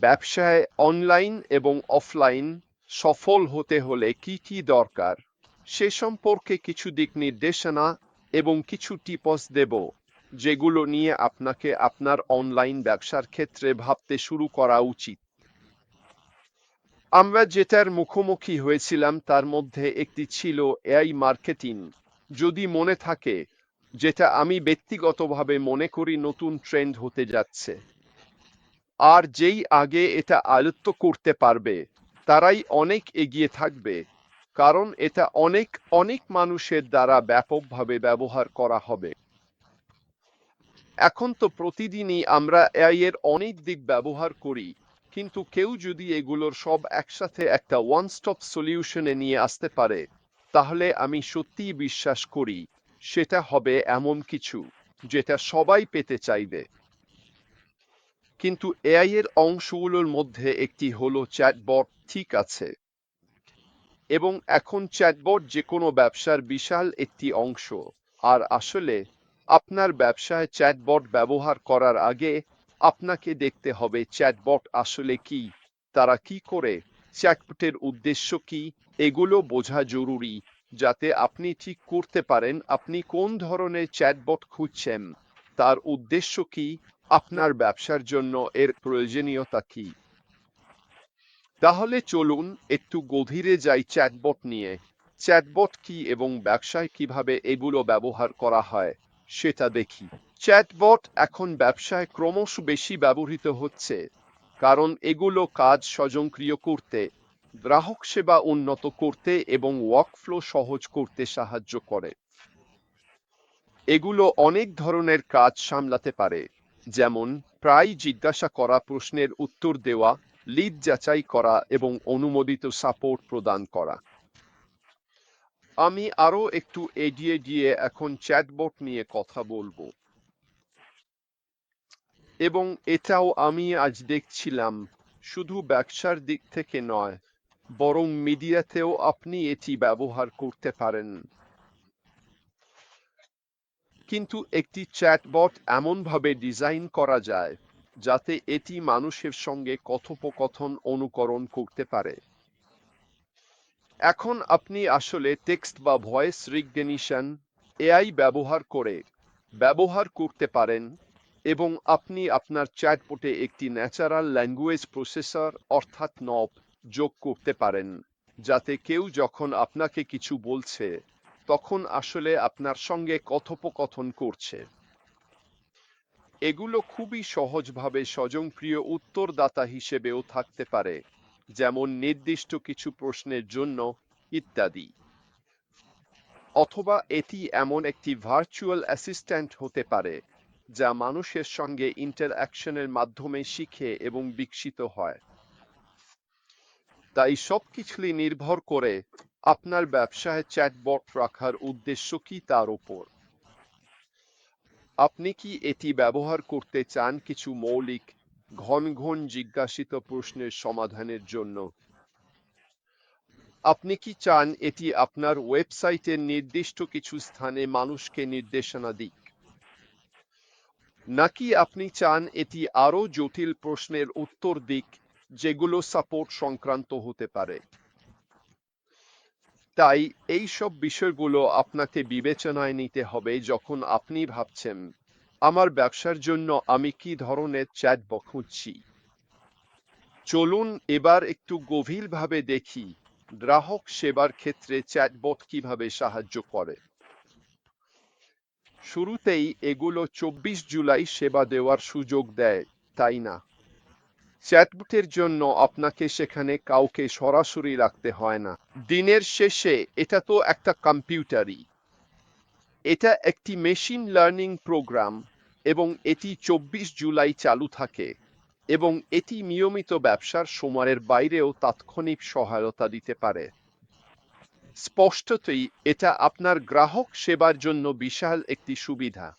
ব্যবসায় অনলাইন এবং অফলাইন সফল হতে হলে কি কি দরকার? সে সম্পর্কে কিছু দিক নির্দেশনা এবং কিছু টিপস দেব, যেগুলো নিয়ে আপনাকে আপনার অনলাইন ব্যবসার ক্ষেত্রে ভাবতে শুরু করা উচিত। আমরা যেটার মুখোমুখি হয়েছিলাম তার মধ্যে একটি ছিল এআই মার্কেটিং। যদি মনে থাকে, যেটা আমি ব্যক্তিগতভাবে মনে করি নতুন ট্রেন্ড হতে যাচ্ছে। আর যেই আগে এটা আয়ত্ত করতে পারবে, তারাই অনেক এগিয়ে থাকবে। কারণ এটা অনেক অনেক মানুষের দ্বারা ব্যাপকভাবে ব্যবহার করা হবে। এখন তো প্রতিদিনই আমরা এআই এর অনেক দিক ব্যবহার করি, কিন্তু কেউ যদি এগুলোর সব একসাথে একটা ওয়ান স্টপ সলিউশনে নিয়ে আসতে পারে, তাহলে আমি সত্যিই বিশ্বাস করি সেটা হবে এমন কিছু যেটা সবাই পেতে চাইবে। কিন্তু এআই এর অংশগুলোর মধ্যে একটি হলো চ্যাটবট ঠিক আছে। এবং এখন চ্যাটবট যে কোনো ব্যবসার বিশাল একটি অংশ। আর আসলে, আপনার ব্যবসায় চ্যাটবট ব্যবহার করার আগে আপনাকে দেখতে হবে চ্যাটবট আসলে কি, তারা কি করে চ্যাটবটের উদ্দেশ্য কি, এগুলো বোঝা জরুরি, যাতে আপনি ঠিক করতে পারেন আপনি কোন ধরনের চ্যাটবট খুঁজছেন, তার উদ্দেশ্য কি আপনার ব্যবসার জন্য এর প্রয়োজনীয়তা কি? তাহলে চলুন একটু গভীরে যাই চ্যাটবট নিয়ে। চ্যাটবট কি এবং ব্যবসায় কীভাবে এগুলো ব্যবহার করা হয়, সেটা দেখি। চ্যাটবট এখন ব্যবসায় ক্রমশ বেশি ব্যবহৃত হচ্ছে, কারণ এগুলো কাজ স্বয়ংক্রিয় করতে, গ্রাহক সেবা উন্নত করতে এবং ওয়ার্কফ্লো সহজ করতে সাহায্য করে। এগুলো অনেক ধরনের কাজ সামলাতে পারে। যেমন প্রায় জিজ্ঞাসা করা প্রশ্নের উত্তর দেওয়া, লিড যাচাই করা এবং অনুমোদিত সাপোর্ট প্রদান করা। আমি আরও একটু এগিয়ে গিয়ে এখন চ্যাটবট নিয়ে কথা বলব। এবং এটাও আমি আজ দেখছিলাম, শুধু ব্যবসার দিক থেকে নয়, বরং মিডিয়াতেও আপনি এটি ব্যবহার করতে পারেন। কিন্তু একটি চ্যাটবট এমনভাবে ডিজাইন করা যায় যাতে এটি মানুষের সঙ্গে কথোপকথন অনুকরণ করতে পারে। এখন আপনি আসলে টেক্সট বা ভয়েস রিকগনিশন এআই ব্যবহার করে ব্যবহার করতে পারেন এবং আপনি আপনার চ্যাটবটে একটি ন্যাচারাল ল্যাঙ্গুয়েজ প্রসেসর অর্থাৎ নব যোগ করতে পারেন, যাতে কেউ যখন আপনাকে কিছু বলছে তখন আসলে আপনার সঙ্গে কথোপকথন করছে। এগুলো খুবই সহজভাবে স্বজনপ্রিয় উত্তরদাতা হিসেবেও থাকতে পারে, যেমন নির্দিষ্ট কিছু প্রশ্নের জন্য ইত্যাদি। অথবা এটি এমন একটি ভার্চুয়াল অ্যাসিস্ট্যান্ট হতে পারে, যা মানুষের সঙ্গে ইন্টারঅ্যাকশনের মাধ্যমে শিখে এবং বিকশিত হয়। তাই সবকিছুই নির্ভর করে আপনার ব্যবসায় চ্যাটবট রাখার উদ্দেশ্য কি তার উপর আপনি কি এটি ব্যবহার করতে চান কিছু মৌলিক, ঘন ঘন জিজ্ঞাসিত প্রশ্নের সমাধানের জন্য? আপনি কি চান এটি আপনার ওয়েবসাইটের নির্দিষ্ট কিছু স্থানে মানুষকে নির্দেশনা দিক নাকি আপনি চান এটি আরও জটিল প্রশ্নের উত্তর দিক, যেগুলো সাপোর্ট সংক্রান্ত হতে পারে? তাই এই সব বিষয়গুলো আপনাকে বিবেচনায় নিতে হবে যখন আপনি ভাবছেন, আমার ব্যবসার জন্য আমি কি ধরনের চ্যাটবট খুঁজছি? চলুন এবার একটু গভীরভাবে দেখি গ্রাহক সেবার ক্ষেত্রে চ্যাটবট কীভাবে সাহায্য করে। শুরুতেই এগুলো চব্বিশ জুলাই সেবা দেওয়ার সুযোগ দেয়, তাই না? চ্যাটবটের জন্য আপনাকে সেখানে কাউকে সরাসরি রাখতে হয় না। দিনের শেষে এটা তো একটা কম্পিউটারই। এটা একটি মেশিন লার্নিং প্রোগ্রাম এবং এটি চব্বিশ জুলাই চালু থাকে এবং এটি নিয়মিত ব্যবসার সময়ের বাইরেও তাৎক্ষণিক সহায়তা দিতে পারে। স্পষ্টতই এটা আপনার গ্রাহক সেবার জন্য বিশাল একটি সুবিধা।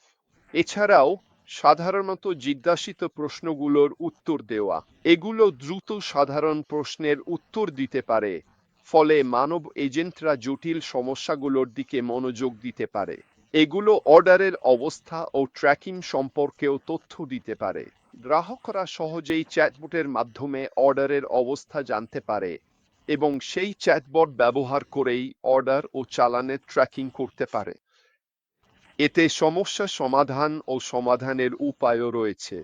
এছাড়াও সাধারণত জিজ্ঞাসিত প্রশ্নগুলোর উত্তর দেওয়া। এগুলো দ্রুত সাধারণ প্রশ্নের উত্তর দিতে পারে, ফলে মানব এজেন্টরা জটিল সমস্যাগুলোর দিকে মনোযোগ দিতে পারে। এগুলো অর্ডারের অবস্থা ও ট্র্যাকিং সম্পর্কেও তথ্য দিতে পারে। গ্রাহকরা সহজেই চ্যাটবটের মাধ্যমে অর্ডারের অবস্থা জানতে পারে এবং সেই চ্যাটবট ব্যবহার করেই অর্ডার ও চালানের ট্র্যাকিং করতে পারে। এতে সমস্যা সমাধান ও সমাধানের উপায়ও রয়েছে।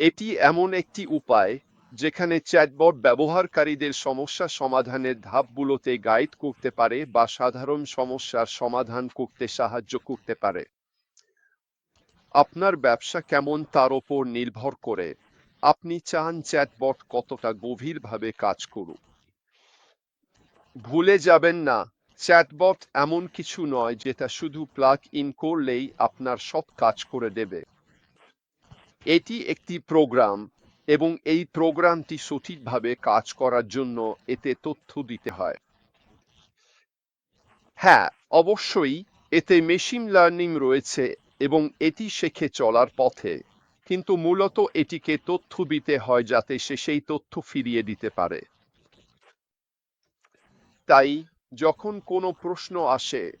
এটি এমন একটি উপায় যেখানে চ্যাটবট ব্যবহারকারীদের সমস্যা সমাধানের ধাপগুলোতে গাইড করতে পারে বা সাধারণ সমস্যার সমাধান করতে সাহায্য করতে পারে। আপনার ব্যবসা কেমন তার ওপর নির্ভর করে। আপনি চান চ্যাটবট কতটা গভীরভাবে কাজ করুক। ভুলে যাবেন না চ্যাটবট এমন কিছু নয় যেটা শুধু প্লাগ ইন করলেই আপনার সব কাজ করে দেবে। এটি একটি প্রোগ্রাম এবং এই প্রোগ্রামটি সঠিকভাবে কাজ করার জন্য এতে তথ্য দিতে হয়। হ্যাঁ অবশ্যই এতে মেশিন লার্নিং রয়েছে এবং এটি শেখে চলার পথে, কিন্তু মূলত এটিকে তথ্য দিতে হয় যাতে সে সেই তথ্য ফিরিয়ে দিতে পারে। তাই যখন কোনো প্রশ্ন আসে,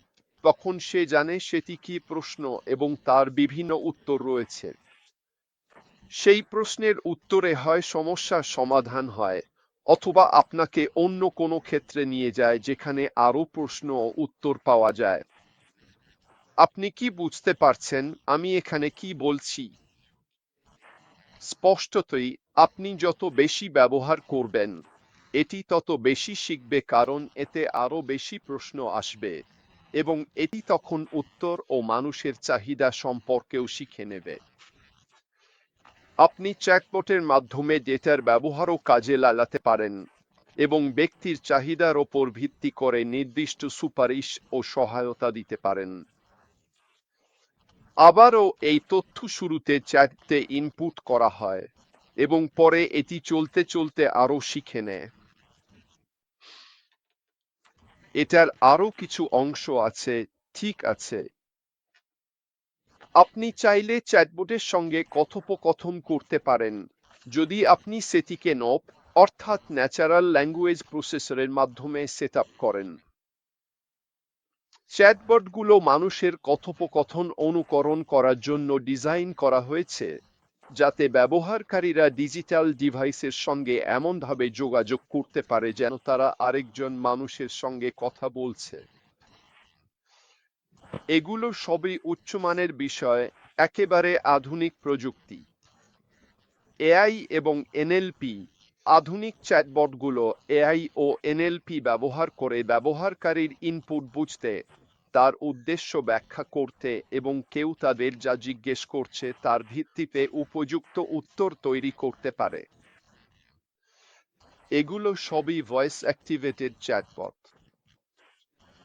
তখন সে জানে সেটি কি প্রশ্ন এবং তার বিভিন্ন উত্তর রয়েছে। সেই প্রশ্নের উত্তরে হয়, সমস্যার সমাধান হয়, অথবা আপনাকে অন্য কোনো ক্ষেত্রে নিয়ে যায় যেখানে আরও প্রশ্ন উত্তর পাওয়া যায়। আপনি কি বুঝতে পারছেন আমি এখানে কি বলছি? স্পষ্টতই, আপনি যত বেশি ব্যবহার করবেন এটি তত বেশি শিখবে কারণ এতে আরও বেশি প্রশ্ন আসবে এবং এটি তখন উত্তর ও মানুষের চাহিদা সম্পর্কেও শিখে নেবে। আপনি চ্যাটবটের মাধ্যমে ডেটার ব্যবহারও কাজে লাগাতে পারেন এবং ব্যক্তির চাহিদার ওপর ভিত্তি করে নির্দিষ্ট সুপারিশ ও সহায়তা দিতে পারেন। আবারও এই তথ্য শুরুতে চ্যাটতে ইনপুট করা হয় এবং পরে এটি চলতে চলতে আরও শিখে নেয়। এটার আরও কিছু অংশ আছে, ঠিক আছে। আপনি চাইলে চ্যাটবটের সঙ্গে কথোপকথন করতে পারেন। যদি আপনি সেটিকে নপ অর্থাৎ ন্যাচারাল ল্যাঙ্গুয়েজ প্রসেসরের মাধ্যমে সেট করেন। চ্যাটবটগুলো মানুষের কথোপকথন অনুকরণ করার জন্য ডিজাইন করা হয়েছে। যাতে ব্যবহারকারীরা ডিজিটাল ডিভাইসের সঙ্গে এমনভাবে যোগাযোগ করতে পারে যেন তারা আরেকজন মানুষের সঙ্গে কথা বলছে। এগুলো সবই উচ্চমানের বিষয়, একেবারে আধুনিক প্রযুক্তি। এআই এবং এনএলপি, আধুনিক চ্যাটবটগুলো এআই ও এনএলপি ব্যবহার করে ব্যবহারকারীর ইনপুট বুঝতে তার উদ্দেশ্য ব্যাখ্যা করতে এবং কেউ তাদের যা জিজ্ঞেস করছে তার ভিত্তিতে উপযুক্ত উত্তর তৈরি করতে পারে। এগুলো সবই ভয়েস অ্যাক্টিভেটেড চ্যাটবট।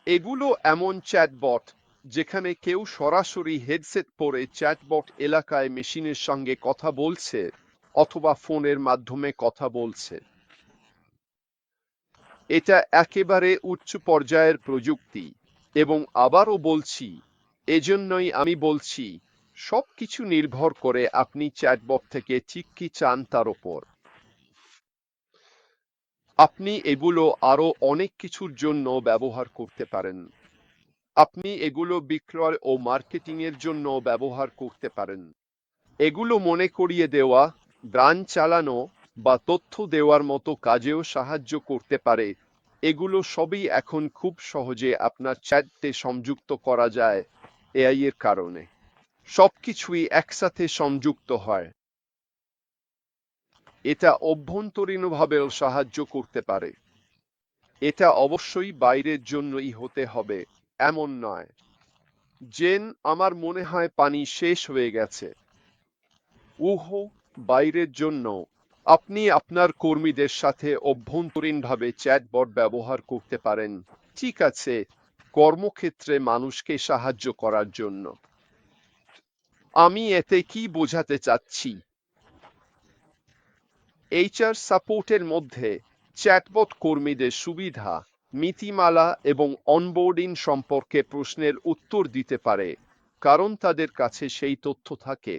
এগুলো এমন চ্যাটবট যেখানে কেউ সরাসরি হেডসেট পরে চ্যাটবট এলাকায় মেশিনের সঙ্গে কথা বলছে অথবা ফোনের মাধ্যমে কথা বলছে। এটা একেবারে উচ্চ পর্যায়ের প্রযুক্তি। এবং আবারও বলছি, এজন্যই আমি বলছি, সবকিছু নির্ভর করে আপনি চ্যাটবট থেকে ঠিক কি চান তার ওপর। আপনি এগুলো আরও অনেক কিছুর জন্য ব্যবহার করতে পারেন। আপনি এগুলো বিক্রয় ও মার্কেটিং এর জন্য ব্যবহার করতে পারেন। এগুলো মনে করিয়ে দেওয়া গান চালানো বা তথ্য দেওয়ার মতো কাজেও সাহায্য করতে পারে এগুলো সবই এখন খুব সহজে আপনার চ্যাটে সংযুক্ত করা যায় এআই এর কারণে। সবকিছুই একসাথে সংযুক্ত হয়। এটা অভ্যন্তরীণভাবেও সাহায্য করতে পারে। এটা অবশ্যই বাইরের জন্যই হতে হবে, এমন নয়। জেন, আমার মনে হয় পানি শেষ হয়ে গেছে। উহ, বাইরের জন্য আপনি আপনার কর্মীদের সাথে অভ্যন্তরীণভাবে চ্যাটবট ব্যবহার করতে পারেন। ঠিক আছে, কর্মক্ষেত্রে মানুষকে সাহায্য করার জন্য। আমি এতে কি বোঝাতে চাচ্ছি? এইচআর সাপোর্টের মধ্যে চ্যাটবট কর্মীদের সুবিধা, নীতিমালা এবং অনবোর্ডিং সম্পর্কে প্রশ্নের উত্তর দিতে পারে, কারণ তাদের কাছে সেই তথ্য থাকে।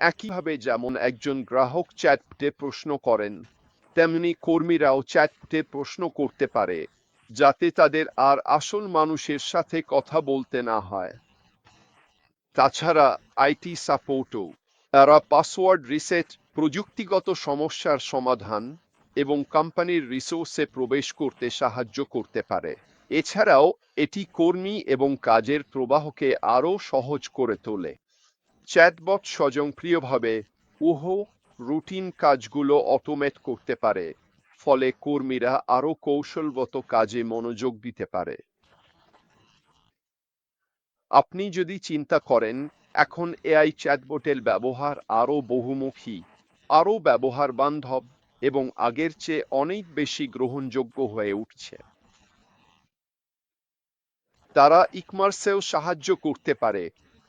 একইভাবে যেমন একজন গ্রাহক চ্যাটে প্রশ্ন করেন, তেমনি কর্মীরাও চ্যাটে প্রশ্ন করতে পারে, যাতে তাদের আর আসল মানুষের সাথে কথা বলতে না হয়। তাছাড়া আইটি সাপোর্টও তারা পাসওয়ার্ড রিসেট, প্রযুক্তিগত সমস্যার সমাধান এবং কোম্পানির রিসোর্সে প্রবেশ করতে সাহায্য করতে পারে। এছাড়াও এটি কর্মী এবং কাজের প্রবাহকে আরও সহজ করে তোলে। চ্যাটবট স্বয়ংক্রিয়ভাবে উহ রুটিন কাজগুলো অটোমেট করতে পারে, ফলে কর্মীরা আরও কৌশলগত কাজে মনোযোগ দিতে পারে। আপনি যদি চিন্তা করেন, এখন এআই চ্যাটবটের ব্যবহার আরও বহুমুখী, আরও ব্যবহার বান্ধব এবং আগের চেয়ে অনেক বেশি গ্রহণযোগ্য হয়ে উঠছে। তারা ইকমার্সেও সাহায্য করতে পারে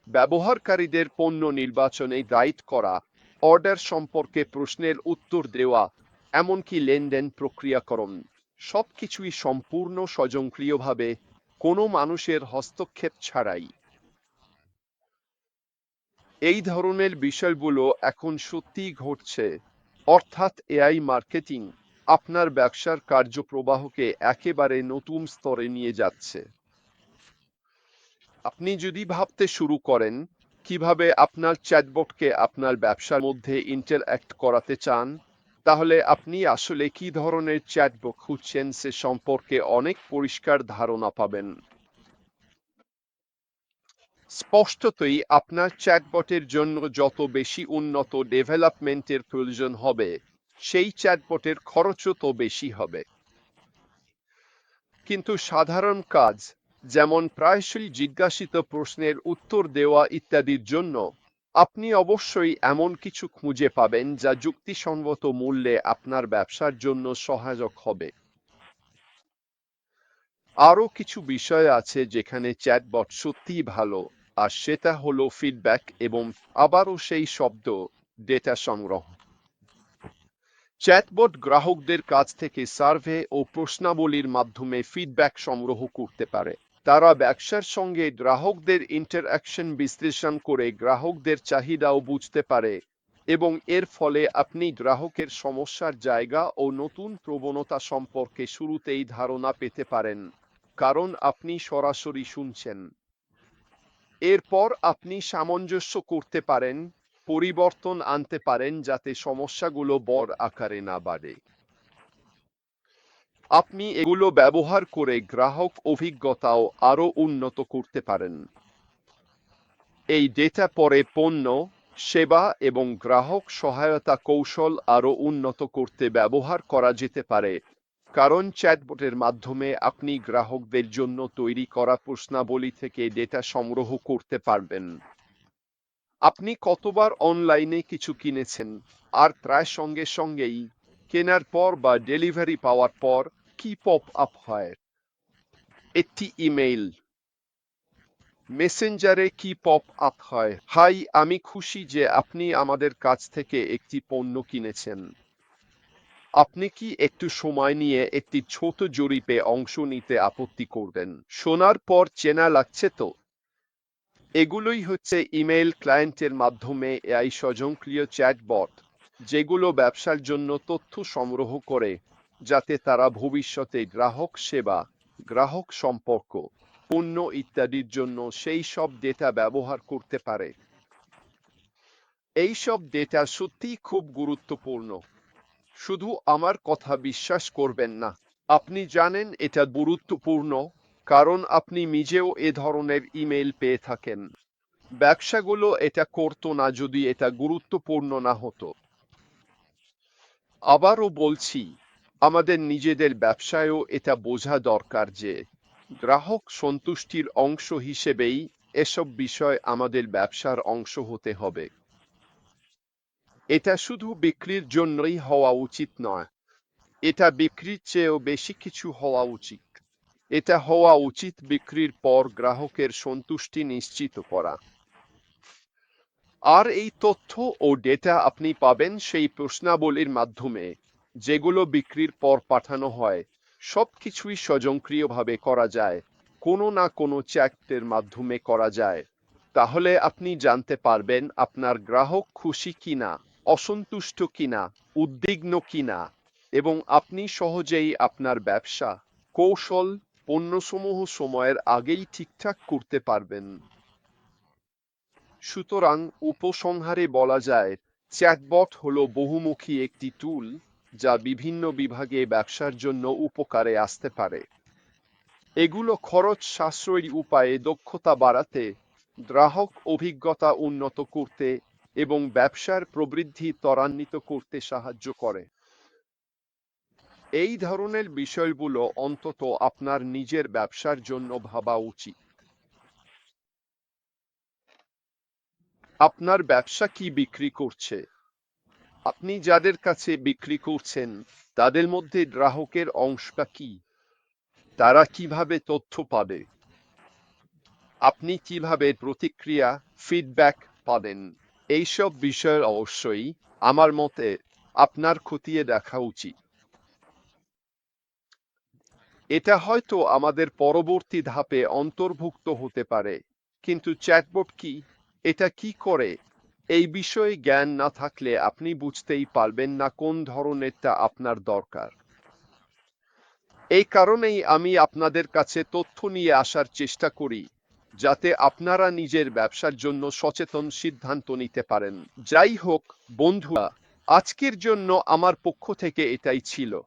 ব্যবহারকারীদের পণ্য নির্বাচনে গাইড করা, অর্ডার সম্পর্কে প্রশ্নের উত্তর দেওয়া, এমনকি লেনদেন প্রক্রিয়াকরণ, সবকিছুই সম্পূর্ণ স্বয়ংক্রিয়ভাবে কোনো মানুষের হস্তক্ষেপ ছাড়াই। এই ধরনের বিষয়গুলো এখন সত্যিই ঘটছে। অর্থাৎ এআই মার্কেটিং আপনার ব্যবসার কার্যপ্রবাহকে একেবারে নতুন স্তরে নিয়ে যাচ্ছে। আপনি যদি ভাবতে শুরু করেন কীভাবে আপনার চ্যাটবটকে আপনার ব্যবসার মধ্যে ইন্টারঅ্যাক্ট করাতে চান, তাহলে আপনি আসলে কি ধরনের চ্যাটবট খুঁজছেন সে সম্পর্কে অনেক পরিষ্কার ধারণা পাবেন। স্পষ্টতই আপনার চ্যাটবটের জন্য যত বেশি উন্নত ডেভেলপমেন্টের প্রয়োজন হবে, সেই চ্যাটবটের খরচও তো বেশি হবে। কিন্তু সাধারণ কাজ যেমন প্রায়শই জিজ্ঞাসিত প্রশ্নের উত্তর দেওয়া ইত্যাদির জন্য, আপনি অবশ্যই এমন কিছু খুঁজে পাবেন যা যুক্তিসঙ্গত মূল্যে আপনার ব্যবসার জন্য সহায়ক হবে। আরও কিছু বিষয় আছে যেখানে চ্যাটবট সত্যিই ভালো, আর সেটা হলো ফিডব্যাক এবং আবারও সেই শব্দ, ডেটা সংগ্রহ। চ্যাটবট গ্রাহকদের কাছ থেকে সার্ভে ও প্রশ্নাবলীর মাধ্যমে ফিডব্যাক সংগ্রহ করতে পারে। তারা ব্যবসার সঙ্গে গ্রাহকদের ইন্টারঅ্যাকশন বিশ্লেষণ করে গ্রাহকদের চাহিদাও বুঝতে পারে এবং এর ফলে আপনি গ্রাহকের সমস্যার জায়গা ও নতুন প্রবণতা সম্পর্কে শুরুতেই ধারণা পেতে পারেন, কারণ আপনি সরাসরি শুনছেন। এরপর আপনি সামঞ্জস্য করতে পারেন, পরিবর্তন আনতে পারেন যাতে সমস্যাগুলো বড় আকারে না বাড়ে। আপনি এগুলো ব্যবহার করে গ্রাহক অভিজ্ঞতাও আরও উন্নত করতে পারেন। এই ডেটা পরে পণ্য, সেবা এবং গ্রাহক সহায়তা কৌশল আরও উন্নত করতে ব্যবহার করা যেতে পারে। কারণ চ্যাটবটের মাধ্যমে আপনি গ্রাহকদের জন্য তৈরি করা প্রশ্নাবলী থেকে ডেটা সংগ্রহ করতে পারবেন। আপনি কতবার অনলাইনে কিছু কিনেছেন, আর প্রায় সঙ্গে সঙ্গেই কেনার পর বা ডেলিভারি পাওয়ার পর কি পপ আপ হয়? একটি ইমেইল মেসেঞ্জারে কি পপ আপ হয়? হাই আমি খুশি যে আপনি আমাদের কাছ থেকে একটি পণ্য কিনেছেন। আপনি কি একটু সময় নিয়ে একটি ছোট জরিপে অংশ নিতে আপত্তি করবেন? শোনার পর চেনা লাগছে তো? এগুলোই হচ্ছে ইমেইল ক্লায়েন্টের মাধ্যমে এআই স্বয়ংক্রিয় চ্যাটবট যেগুলো ব্যবসার জন্য তথ্য সংগ্রহ করে। যাতে তারা ভবিষ্যতে গ্রাহক সেবা, গ্রাহক সম্পর্ক, পণ্য ইত্যাদির জন্য সেই সব ডেটা ব্যবহার করতে পারে। এই সব ডেটা সত্যিই খুব গুরুত্বপূর্ণ। শুধু আমার কথা বিশ্বাস করবেন না। আপনি জানেন এটা গুরুত্বপূর্ণ, কারণ আপনি নিজেও এ ধরনের ইমেল পেয়ে থাকেন। ব্যবসাগুলো এটা করতো না যদি এটা গুরুত্বপূর্ণ না হতো। আবারও বলছি আমাদের নিজেদের ব্যবসায়ও এটা বোঝা দরকার যে গ্রাহক সন্তুষ্টির অংশ হিসেবেই এসব বিষয় আমাদের ব্যবসার অংশ হতে হবে। এটা শুধু বিক্রির জন্যই হওয়া উচিত নয়, এটা বিক্রির চেয়েও বেশি কিছু হওয়া উচিত। এটা হওয়া উচিত বিক্রির পর গ্রাহকের সন্তুষ্টি নিশ্চিত করা। আর এই তথ্য ও ডেটা আপনি পাবেন সেই প্রশ্নাবলীর মাধ্যমে। যেগুলো বিক্রির পর পাঠানো হয়, সবকিছুই স্বয়ংক্রিয়ভাবে করা যায়, কোনো না কোনো চ্যাটের মাধ্যমে করা যায়। তাহলে আপনি জানতে পারবেন আপনার গ্রাহক খুশি কিনা, অসন্তুষ্ট কিনা, উদ্বিগ্ন কিনা, এবং আপনি সহজেই আপনার ব্যবসা, কৌশল, পণ্যসমূহ সময়ের আগেই ঠিকঠাক করতে পারবেন। সুতরাং উপসংহারে বলা যায়, চ্যাটবট হলো বহুমুখী একটি টুল যা বিভিন্ন বিভাগে ব্যবসার জন্য উপকারে আসতে পারে। এগুলো খরচ সাশ্রয়ী উপায়ে দক্ষতা বাড়াতে, গ্রাহক অভিজ্ঞতা উন্নত করতে এবং ব্যবসার প্রবৃদ্ধি ত্বরান্বিত করতে সাহায্য করে। এই ধরনের বিষয়গুলো অন্তত আপনার নিজের ব্যবসার জন্য ভাবা উচিত। আপনার ব্যবসা কি বিক্রি করছে? আপনি যাদের কাছে বিক্রি করছেন, তাদের মধ্যে গ্রাহকের অংশটা কি? তারা কীভাবে তথ্য পাবে? আপনি কীভাবে প্রতিক্রিয়া ফিডব্যাক পাবেন? এইসব বিষয় অবশ্যই আমার মতে আপনার খতিয়ে দেখা উচিত। এটা হয়তো আমাদের পরবর্তী ধাপে অন্তর্ভুক্ত হতে পারে, কিন্তু চ্যাটবট কি? এটা কি করে? এই বিষয়ে জ্ঞান না থাকলে আপনি বুঝতেই পারবেন না কোন ধরনেরটা আপনার দরকার। এই কারণেই আমি আপনাদের কাছে তথ্য নিয়ে আসার চেষ্টা করি, যাতে আপনারা নিজের ব্যবসার জন্য সচেতন সিদ্ধান্ত নিতে পারেন। যাই হোক, বন্ধুরা, আজকের জন্য আমার পক্ষ থেকে এটাই ছিল।